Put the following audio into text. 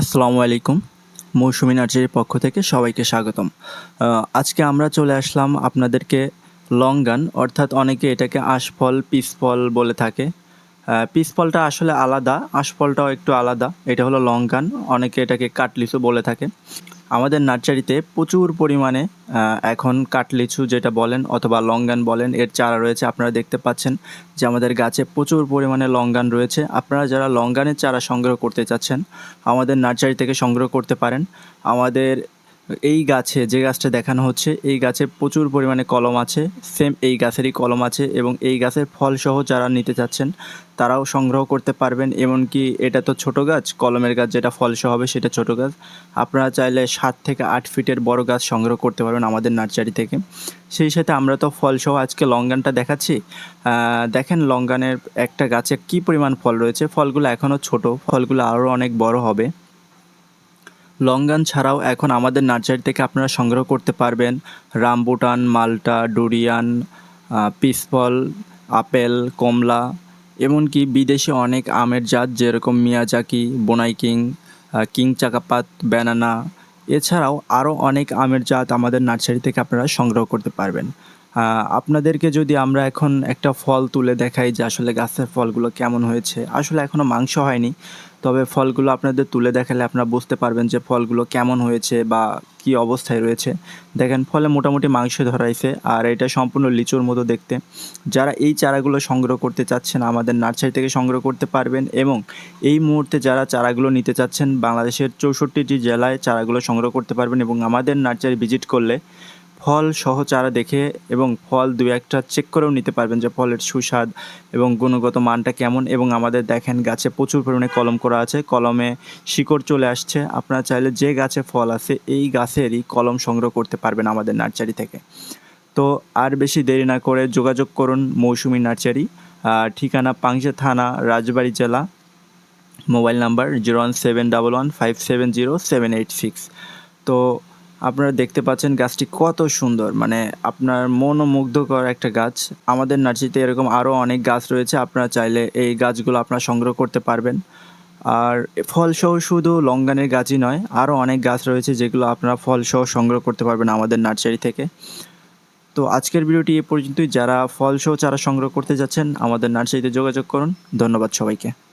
আসসালামু আলাইকুম। মৌসুমী নার্সারির পক্ষ থেকে সবাইকে স্বাগতম। আজকে আমরা চলে আসলাম আপনাদেরকে লং গান অর্থাৎ অনেকে এটাকে আশফল পিসফল বলে থাকে। পিসফলটা আসলে আলাদা, আশফলটাও একটু আলাদা। এটা হলো লং গান অনেকে এটাকে কাটলিসও বলে থাকে। আমাদের নার্সারিতে প্রচুর পরিমাণে এখন কাটলিচু যেটা বলেন অথবা লঙ্গান বলেন, এর চারা রয়েছে, আপনারা দেখতে পাচ্ছেন যে আমাদের গাছে প্রচুর পরিমাণে লঙ্গান রয়েছে। আপনারা যারা লঙ্গানের চারা সংগ্রহ করতে চাচ্ছেন, আমাদের নার্সারি থেকে সংগ্রহ করতে পারেন। আমাদের এই গাছে যে গাছটা দেখানো হচ্ছে, এই গাছে প্রচুর পরিমাণে কলম আছে। সেম এই গাছেরই কলম আছে এবং এই গাছের ফলসহ যারা নিতে চাচ্ছেন, তারাও সংগ্রহ করতে পারবেন। এমনকি এটা তো ছোট গাছ, কলমের গাছ যেটা ফলসহ হবে সেটা ছোট গাছ। আপনারা চাইলে সাত থেকে আট ফিটের বড় গাছ সংগ্রহ করতে পারবেন আমাদের নার্সারি থেকে। সেই সাথে আমরা তো ফলসহ আজকে লঙ্গানটা দেখাচ্ছি। দেখেন লঙ্গানের একটা গাছে কি পরিমাণ ফল রয়েছে। ফলগুলো এখনও ছোট, ফলগুলো আরও অনেক বড় হবে। লঙ্গান ছাড়াও এখন আমাদের নার্সারি থেকে আপনারা সংগ্রহ করতে পারবেন। রামবুটান, মালটা, ডুরিয়ান পিসফল, আপেল, কমলা, এমনকি বিদেশি অনেক আমের জাত যেরকম মিয়াজাকি, বোনাই কিং কিং চাকাপাত, ব্যানানা। এছাড়াও আরও অনেক আমের জাত আমাদের নার্সারি থেকে আপনারা সংগ্রহ করতে পারবেন। আপনাদেরকে যদি আমরা এখন একটা ফল তুলে দেখাই যে আসলে গাছের ফলগুলো কেমন হয়েছে। আসলে এখনও মাংস হয়নি। তবে ফলগুলো আপনাদের তুলে দেখালে আপনারা বুঝতে পারবেন যে ফলগুলো কেমন হয়েছে বা কি অবস্থায় রয়েছে। দেখেন, ফলে মোটামুটি মাংস ধরাইছে আর এটা সম্পূর্ণ লিচুর মতো দেখতে। যারা এই চারাগুলো সংগ্রহ করতে চাচ্ছেন, আমাদের নার্সারি থেকে সংগ্রহ করতে পারবেন এবং এই মুহূর্তে যারা চারাগুলো নিতে চাচ্ছেন, বাংলাদেশের চৌষট্টিটি জেলায় চারাগুলো সংগ্রহ করতে পারবেন এবং আমাদের নার্সারি ভিজিট করলে ফল সহ চারা দেখে এবং ফল দু একটা চেক করেও নিতে পারবেন যে ফলের সুস্বাদ এবং গুণগত মানটা কেমন এবং আমাদের দেখেন গাছে প্রচুর পরিমাণে কলম করা আছে। কলমে শিকড় চলে আসছে। আপনারা চাইলে যে গাছে ফল আছে, এই গাছেরই কলম সংগ্রহ করতে পারবেন আমাদের নার্সারি থেকে। তো আর বেশি দেরি না করে যোগাযোগ করুন মৌসুমী নার্সারি ঠিকানা পাংশা থানা, রাজবাড়ি জেলা, mobile number zero one seven double one five seven zero seven eight six. তো আপনারা দেখতে পাচ্ছেন গাছটি কত সুন্দর। মানে আপনার মনোমুগ্ধকর একটা গাছ। আমাদের নার্সারিতে এরকম আরও অনেক গাছ রয়েছে, আপনারা চাইলে এই গাছগুলো আপনারা সংগ্রহ করতে পারবেন। আর ফলসহ শুধু লঙ্গানের গাছই নয় আরও অনেক গাছ রয়েছে যেগুলো আপনারা ফলসহ সংগ্রহ করতে পারবেন আমাদের নার্সারি থেকে। তো আজকের ভিডিওটি এ পর্যন্তই। যারা ফলসহ চারা সংগ্রহ করতে যাচ্ছেন, আমাদের নার্সারিতে যোগাযোগ করুন। ধন্যবাদ সবাইকে।